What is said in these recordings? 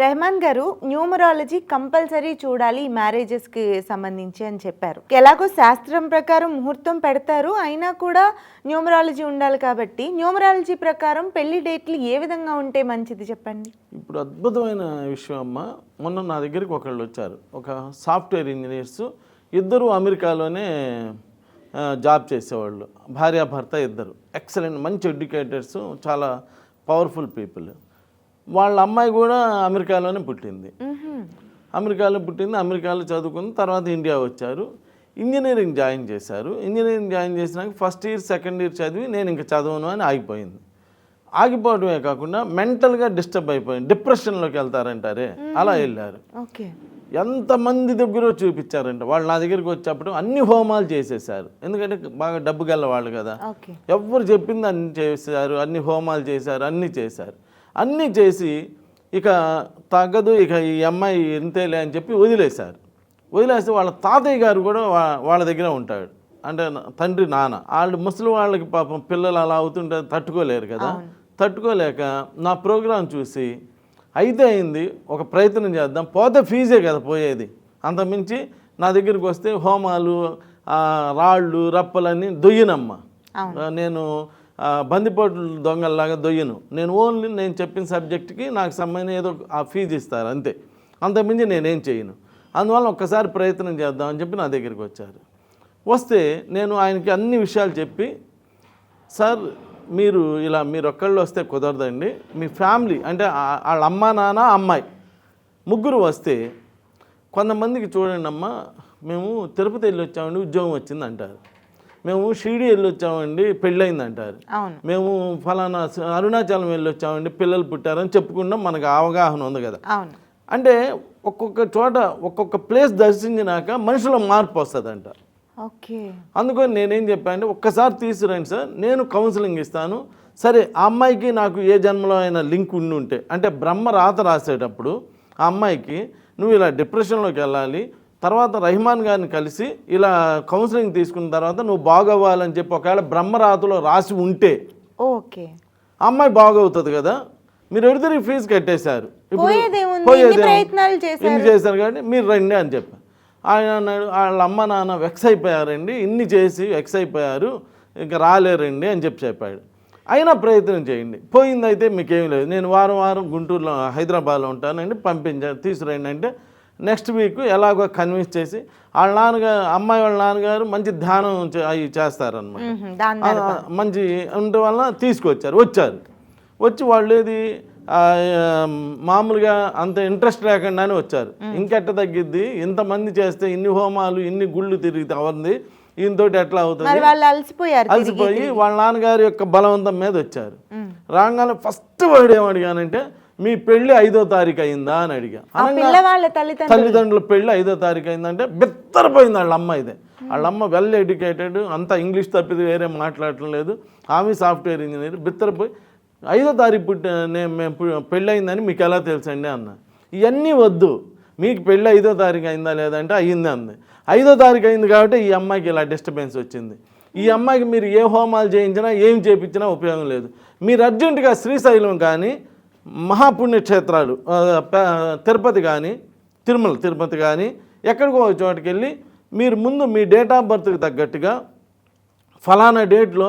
రెహమాన్ గారు numerology compulsory చూడాలి ఈ సంబంధించి అని చెప్పారు. ఎలాగో శాస్త్రం ప్రకారం ముహూర్తం పెడతారు అయినా కూడా న్యూమరాలజీ ఉండాలి కాబట్టి న్యూమరాలజీ ప్రకారం పెళ్ళి డేట్లు ఏ విధంగా ఉంటే మంచిది చెప్పండి? ఇప్పుడు అద్భుతమైన విషయం అమ్మ. మొన్న నా దగ్గరికి ఒకళ్ళు వచ్చారు. ఒక సాఫ్ట్వేర్ ఇంజనీర్స్ ఇద్దరు అమెరికాలోనే జాబ్ చేసేవాళ్ళు. భార్యాభర్త ఇద్దరు. ఎక్సలెంట్ మంచి ఎడ్యుకేటర్స్ చాలా పవర్ఫుల్ పీపుల్ వాళ్ళ అమ్మాయి కూడా అమెరికాలోనే పుట్టింది. అమెరికాలో పుట్టింది అమెరికాలో చదువుకుంది తర్వాత ఇండియా వచ్చారు. ఇంజనీరింగ్ జాయిన్ చేశారు. ఇంజనీరింగ్ జాయిన్ చేసినాక ఫస్ట్ ఇయర్ సెకండ్ ఇయర్ చదివి నేను ఇంకా చదవను అని ఆగిపోయింది. ఆగిపోవడమే కాకుండా మెంటల్గా డిస్టర్బ్ అయిపోయింది. డిప్రెషన్లోకి వెళ్తారంటారే? అలా వెళ్ళారు. ఓకే. ఎంతమంది దగ్గర చూపించారంట. వాళ్ళు నా దగ్గరికి వచ్చేప్పుడు అన్ని హోమాలు చేసేసారు ఎందుకంటే బాగా డబ్బు గల్ల వాళ్ళు కదా. ఎవరు చెప్పింది అన్ని చేశారు అన్ని హోమాలు చేశారు అన్నీ చేశారు. అన్నీ చేసి ఇక తగ్గదు ఇక ఈ అమ్మాయి ఇంతేలే అని చెప్పి వదిలేశారు. వదిలేస్తే వాళ్ళ తాతయ్య గారు కూడా వాళ్ళ దగ్గర ఉంటాడు. అంటే తండ్రి నాన్న. వాళ్ళు ముసలి వాళ్ళకి పాపం పిల్లలు అలా అవుతుంటే తట్టుకోలేరు కదా. తట్టుకోలేక నా ప్రోగ్రాం చూసి అయితే అయింది ఒక ప్రయత్నం చేద్దాం పోతే ఫీజే కదా పోయేది. అంతమించి నా దగ్గరికి వస్తే హోమాలు రాళ్ళు రప్పలన్నీ దొయ్యనమ్మ. నేను బందిపోటు దొంగల్లాగా దొయ్యను. నేను ఓన్లీ నేను చెప్పిన సబ్జెక్ట్కి నాకు సంబంధించిన ఏదో ఆ ఫీజు ఇస్తారు అంతే. అంతకుమించి నేనేం చేయను. అందువల్ల ఒక్కసారి ప్రయత్నం చేద్దామని చెప్పి నా దగ్గరికి వచ్చారు. వస్తే నేను ఆయనకి అన్ని విషయాలు చెప్పి సార్ మీరు ఇలా మీరు ఒక్కళ్ళు వస్తే కుదరదండి. మీ ఫ్యామిలీ అంటే వాళ్ళ అమ్మ నాన్న అమ్మాయి ముగ్గురు వస్తే కొంతమందికి చూడండి అమ్మ మేము తిరుపతి వెళ్ళి వచ్చామండి ఉద్యోగం వచ్చింది అంటారు మేము షిరిడి వెళ్ళి వచ్చామండి పెళ్ళయింది అంటారు మేము ఫలానా అరుణాచలం వెళ్ళి వచ్చామండి పిల్లలు పుట్టారని చెప్పుకుంటాం మనకు అవగాహన ఉంది కదా. అంటే ఒక్కొక్క చోట ఒక్కొక్క ప్లేస్ దర్శించినాక మనిషిలో మార్పు వస్తుందంట. ఓకే. అందుకని నేనేం చెప్పానంటే ఒక్కసారి తీసుకురండి సార్ నేను కౌన్సిలింగ్ ఇస్తాను. సరే ఆ అమ్మాయికి నాకు ఏ జన్మలో అయినా లింక్ ఉండి ఉంటే అంటే బ్రహ్మ రాత రాసేటప్పుడు ఆ అమ్మాయికి నువ్వు ఇలా డిప్రెషన్లోకి వెళ్ళాలి తర్వాత రహిమాన్ గారిని కలిసి ఇలా కౌన్సిలింగ్ తీసుకున్న తర్వాత నువ్వు బాగవ్వాలని చెప్పి ఒకవేళ బ్రహ్మ రాతలో రాసి ఉంటే ఓకే. అమ్మాయి బాగవుతుంది కదా మీరు ఎడితే ఫీజు కట్టేశారు? ఇన్ని ప్రయత్నాలు చేశారు. కాబట్టి మీరు రండి అని చెప్పి. ఆయన అన్నాడు వాళ్ళ అమ్మ నాన్న వెక్స్ అయిపోయారండి ఇన్ని చేసి వెక్స్ అయిపోయారు ఇంకా రాలేరండి అని చెప్పి చెప్పాడు. అయినా ప్రయత్నం చేయండి. పోయిందైతే మీకేం లేదు. నేను వారం వారం గుంటూరులో హైదరాబాద్లో ఉంటానండి పంపించా తీసుకురండి అంటే నెక్స్ట్ వీక్ ఎలాగో కన్విన్స్ చేసి వాళ్ళ నాన్నగారు అమ్మాయి వాళ్ళ నాన్నగారు మంచి ధ్యానం అవి చేస్తారనమాట మంచి ఉండటం వల్ల తీసుకొచ్చారు వచ్చారు. వచ్చి వాళ్ళు ఏది మామూలుగా అంత ఇంట్రెస్ట్ లేకుండానే వచ్చారు. ఇంకెట్ట తగ్గిద్ది? ఇంతమంది చేస్తే ఇన్ని హోమాలు ఇన్ని గుళ్ళు తిరిగితే అవంది ఈయనతోటి ఎట్లా అవుతుంది. అలసిపోయి వాళ్ళ నాన్నగారి యొక్క బలవంతం మీద వచ్చారు. రాగానే ఫస్ట్ వాడు ఏమడిగానంటే మీ పెళ్ళి ఐదో తారీఖు అయిందా అని అడిగా. తల్లిదండ్రులు. పెళ్ళి ఐదో తారీఖు అయిందంటే బిత్తరపోయింది వాళ్ళ అమ్మ ఇదే వాళ్ళ అమ్మ వెల్ ఎడ్యుకేటెడ్ అంతా ఇంగ్లీష్ తప్పిది వేరే మాట్లాడటం లేదు. ఆమె సాఫ్ట్వేర్ ఇంజనీర్ బిత్తరపోయి ఐదో తారీఖు పుట్టి నేను మేము పు- పెళ్ళి అయిందని మీకు ఎలా తెలుసండి అన్న. ఇవన్నీ వద్దు. మీకు పెళ్ళి ఐదో తారీఖు అయిందా లేదంటే అయ్యింది అంది. ఐదో తారీఖు అయింది కాబట్టి ఈ అమ్మాయికి ఇలా డిస్టర్బెన్స్ వచ్చింది. ఈ అమ్మాయికి మీరు ఏ హోమాలు చేయించినా ఏం చేయించినా ఉపయోగం లేదు. మీరు అర్జెంటుగా శ్రీశైలం కానీ మహాపుణ్యక్షేత్రాలు తిరుపతి కానీ తిరుమల తిరుపతి కానీ ఎక్కడికో ఒక చోటుకి వెళ్ళి మీరు ముందు మీ డేట్ ఆఫ్ బర్త్కి తగ్గట్టుగా ఫలానా డేట్లో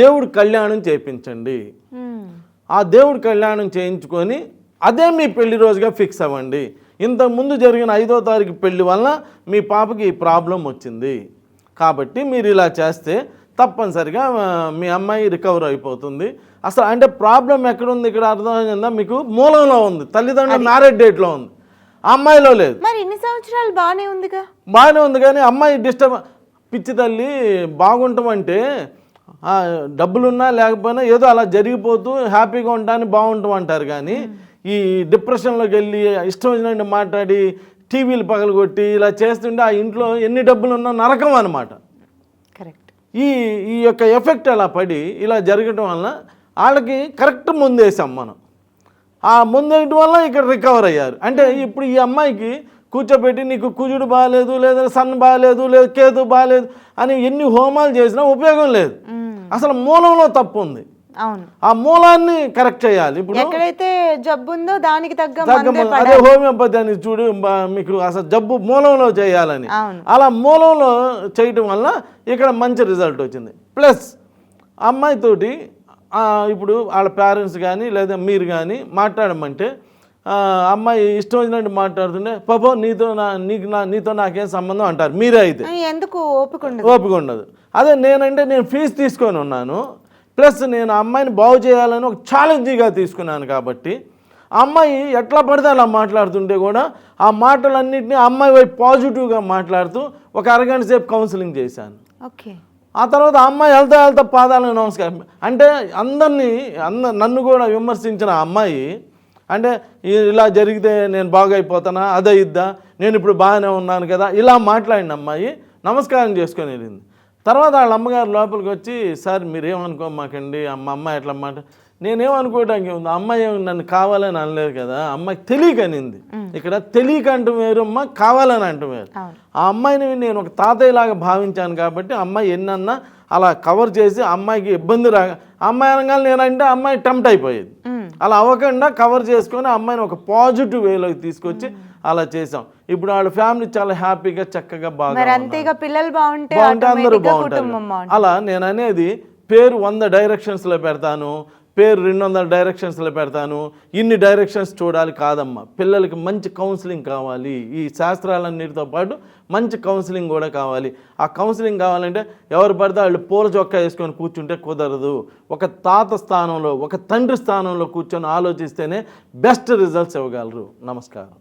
దేవుడి కళ్యాణం చేయించండి. ఆ దేవుడి కళ్యాణం చేయించుకొని అదే మీ పెళ్ళి రోజుగా ఫిక్స్ అవ్వండి. ఇంతకుముందు జరిగిన ఐదో తారీఖు పెళ్ళి వలన మీ పాపకి ఈ ప్రాబ్లం వచ్చింది. కాబట్టి మీరు ఇలా చేస్తే తప్పనిసరిగా మీ అమ్మాయి రికవర్ అయిపోతుంది. అసలు అంటే ప్రాబ్లం ఎక్కడుంది? ఇక్కడ అర్థమైందా మీకు? మూలంలో ఉంది. తల్లిదండ్రుల మ్యారేజ్ డేట్లో ఉంది. అమ్మాయిలో లేదు. మరి ఇన్ని సంవత్సరాలు బాగానే ఉందిగా? బాగానే ఉంది కానీ అమ్మాయి డిస్టర్బ్ పిచ్చి తల్లి బాగుంటామంటే ఆ, డబ్బులున్నా లేకపోయినా ఏదో అలా జరిగిపోతూ హ్యాపీగా ఉంటాను బాగుంటాం అంటారు కానీ ఈ డిప్రెషన్లోకి వెళ్ళి ఇష్టం వచ్చినట్టు మాట్లాడి టీవీలు పగలగొట్టి ఇలా చేస్తుంటే ఆ ఇంట్లో ఎన్ని డబ్బులు ఉన్నా నరకం అనమాట ఈ ఈ యొక్క ఎఫెక్ట్ అలా పడి ఇలా జరగటం వల్ల వాళ్ళకి కరెక్ట్ ముందేసాం మనం. ఆ ముందేయటం వల్ల ఇక్కడ రికవర్ అయ్యారు. అంటే ఇప్పుడు ఈ అమ్మాయికి కూర్చోబెట్టి నీకు కుజుడు బాగాలేదు లేదా సన్ బాగాలేదు లేదా కేతు బాగాలేదు అని ఎన్ని హోమాలు చేసినా ఉపయోగం లేదు. అసలు మూలంలో తప్పు ఉంది. అవును. ఆ మూలాన్ని కరెక్ట్ చేయాలి. ఇప్పుడు ఎక్కడైతే జబ్బు ఉందో దానికి తగ్గ అదే హోమియోపతి అని చూడు మీకు అసలు జబ్బు మూలంలో చేయాలని. అలా మూలంలో చేయటం వల్ల ఇక్కడ మంచి రిజల్ట్ వచ్చింది. ప్లస్ అమ్మాయితోటి ఆ, ఇప్పుడు వాళ్ళ పేరెంట్స్ కానీ లేదా మీరు కానీ మాట్లాడమంటే అమ్మాయి ఇష్టం వచ్చినట్టు మాట్లాడుతుంటే పాపో నీతో నా నీకు నా నీతో నాకేం సంబంధం అంటారు. మీరే అయితే. ఎందుకు? ఓపిక ఉండదు. ఓపిక ఉండదు. అదే నేనంటే నేను ఫీజు తీసుకొని ఉన్నాను. ప్లస్ నేను అమ్మాయిని బాగు చేయాలని ఒక ఛాలెంజ్గా తీసుకున్నాను కాబట్టి ఆ అమ్మాయి ఎట్లా పడితే అలా మాట్లాడుతుంటే కూడా ఆ మాటలన్నింటినీ అమ్మాయి వైపు పాజిటివ్గా మాట్లాడుతూ ఒక అరగంట సేపు కౌన్సిలింగ్ చేశాను. ఓకే. ఆ తర్వాత అమ్మాయి వెళ్తా వెళ్తా పాదాలకు నమస్కారం. అంటే అందరినీ అంద నన్ను కూడా విమర్శించిన అమ్మాయి అంటే ఇలా జరిగితే నేను బాగైపోతానా అదే ఇద్దా నేను ఇప్పుడు బాగానే ఉన్నాను కదా ఇలా మాట్లాడిన అమ్మాయి నమస్కారం చేసుకొని వెళ్ళింది. తర్వాత వాళ్ళ అమ్మగారు లోపలికి వచ్చి సార్ మీరేమనుకోమాకండి? అమ్మ అమ్మాయి ఎట్లా మాట? నేనేమనుకోవడానికి ఉంది అమ్మాయి ఏమి నన్ను కావాలని అనలేదు కదా అమ్మాయికి తెలియక అనింది. ఇక్కడ తెలియక అంటూ వేరు అమ్మ కావాలని అంటూ వేరు. ఆ అమ్మాయిని నేను ఒక తాతయ్యలాగా భావించాను కాబట్టి అమ్మాయి ఎన్నన్నా అలా కవర్ చేసి అమ్మాయికి ఇబ్బంది రా అమ్మాయి అనగానే నేనంటే అమ్మాయి టెంప్ట్ అయిపోయేది. అలా అవ్వకుండా కవర్ చేసుకొని అమ్మాయిని ఒక పాజిటివ్ వేలోకి తీసుకొచ్చి అలా చేసాం ఇప్పుడు వాళ్ళ ఫ్యామిలీ చాలా హ్యాపీగా చక్కగా బాగా అంతేగా పిల్లలు బాగుంటే అందరూ బాగుంటారు. అలా నేను అనేది పేరు వంద డైరెక్షన్స్లో పెడతాను పేరు రెండు వందల డైరెక్షన్స్లో పెడతాను. ఇన్ని డైరెక్షన్స్ చూడాలి కాదమ్మా. పిల్లలకి మంచి కౌన్సిలింగ్ కావాలి. ఈ శాస్త్రాలన్నిటితో పాటు మంచి కౌన్సిలింగ్ కూడా కావాలి. ఆ కౌన్సిలింగ్ కావాలంటే ఎవరు పడితే వాళ్ళు పూల చొక్కా వేసుకొని కూర్చుంటే కుదరదు. ఒక తాత స్థానంలో ఒక తండ్రి స్థానంలో కూర్చొని ఆలోచిస్తేనే బెస్ట్ రిజల్ట్స్ ఇవ్వగలరు. నమస్కారం.